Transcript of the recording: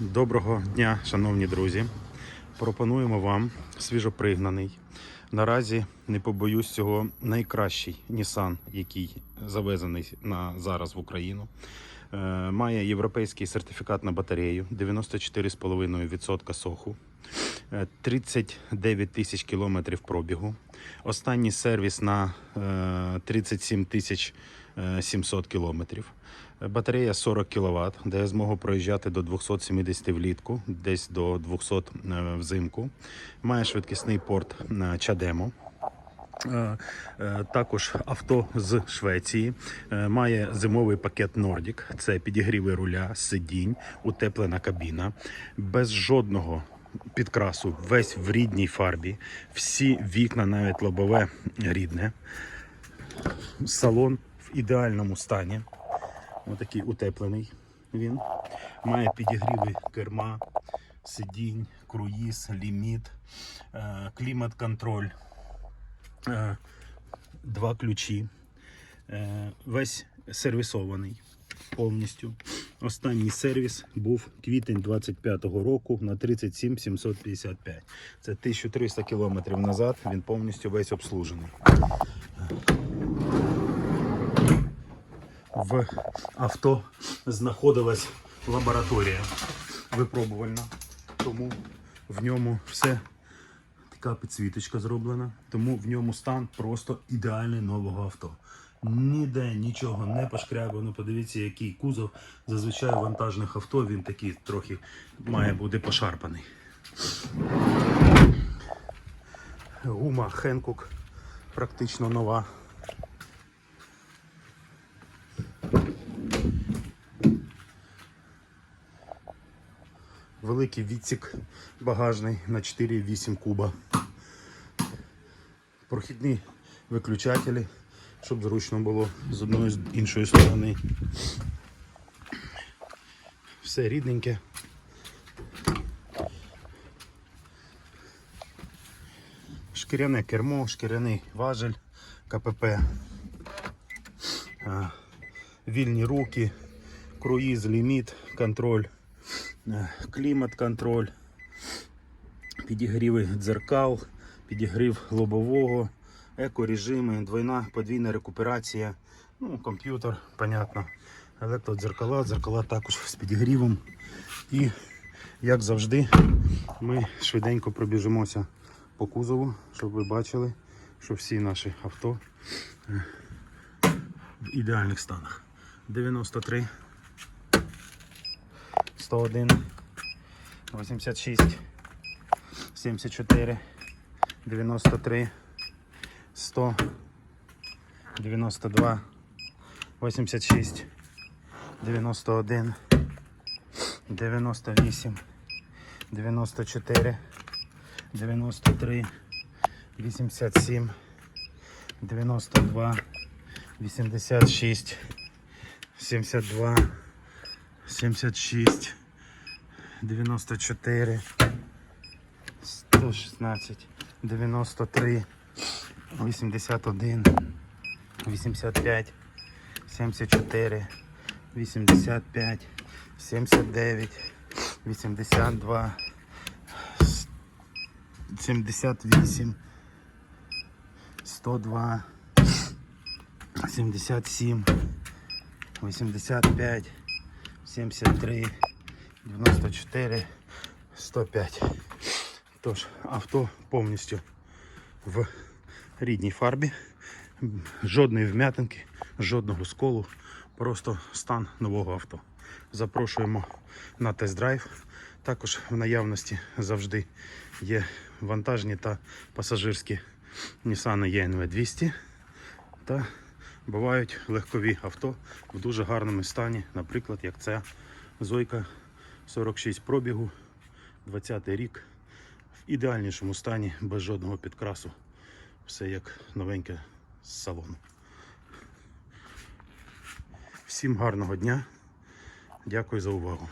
Доброго дня, шановні друзі. Пропонуємо вам свіжопригнаний. Наразі не побоюсь цього найкращий Nissan, який завезений на зараз в Україну. Е, Має європейський сертифікат на батарею 94,5% соху. Е, 39 тисяч кілометрів пробігу. Останній сервіс на е, 37 тисяч е, 700 кілометрів. Е, Батарея 40 кВт, дає змогу проїжджати до 270 влітку, десь до 200 е, взимку. Має швидкісний порт Чадемо. Е, Також авто з Швеції має зимовий пакет Nordic. Це підігріви руля, сидінь, утеплена кабіна, без жодного підкрасу, весь в рідній фарбі. Всі вікна, навіть лобове рідне. Салон ідеальному стані. Отакий утеплений він. Має підігріви керма, сидінь, круїз, ліміт, е, клімат-контроль, е, два ключі. Е, Весь сервісований повністю. Останній сервіс був квітень 25-го року на 37 755. Це 1300 кілометрів назад. Він повністю весь обслужений. В авто знаходилась лабораторія випробувальна, тому в ньому все така підсвіточка зроблена, тому в ньому стан просто ідеальний нового авто. Ніде нічого не пошкрябано. Подивіться, який кузов. Зазвичай у вантажних авто він такий трохи має бути пошарпаний. Гума Хенкук практично нова. Великий відсік багажний на 4,8 куба. Прохідні виключателі, щоб зручно було з одної з іншої сторони. Все рідненьке. Шкіряне кермо, шкіряний важель, КПП. Вільні руки, круїз, ліміт, контроль, е, клімат-контроль, підігріви дзеркал, підігрів лобового, екорежими, двойна подвійна рекуперація, ну, комп'ютер, понятно, електродзеркала, дзеркала також з підігрівом. І, як завжди, ми швиденько пробіжимося по кузову, щоб ви бачили, що всі наші авто е, в ідеальних станах. 93, 101, 86, 74, 93, 100, 92, 86, 91, 98, 94, 93, 87, 92, 86, 72, 76, 94, 116, 93, 81, 85, 74, 85, 79, 82, 78, 102, 77, 85, 73, 94, 105. Тож, авто повністю в рідній фарбі. Жодної вм'ятинки, жодного сколу. Просто стан нового авто. Запрошуємо на тест-драйв. Також в наявності завжди є вантажні та пасажирські Nissan ENV 200 та бувають легкові авто в дуже гарному стані, наприклад, як ця Зойка 46 пробігу, 20 рік, в ідеальнішому стані, без жодного підкрасу. Все як новеньке з салону. Всім гарного дня. Дякую за увагу.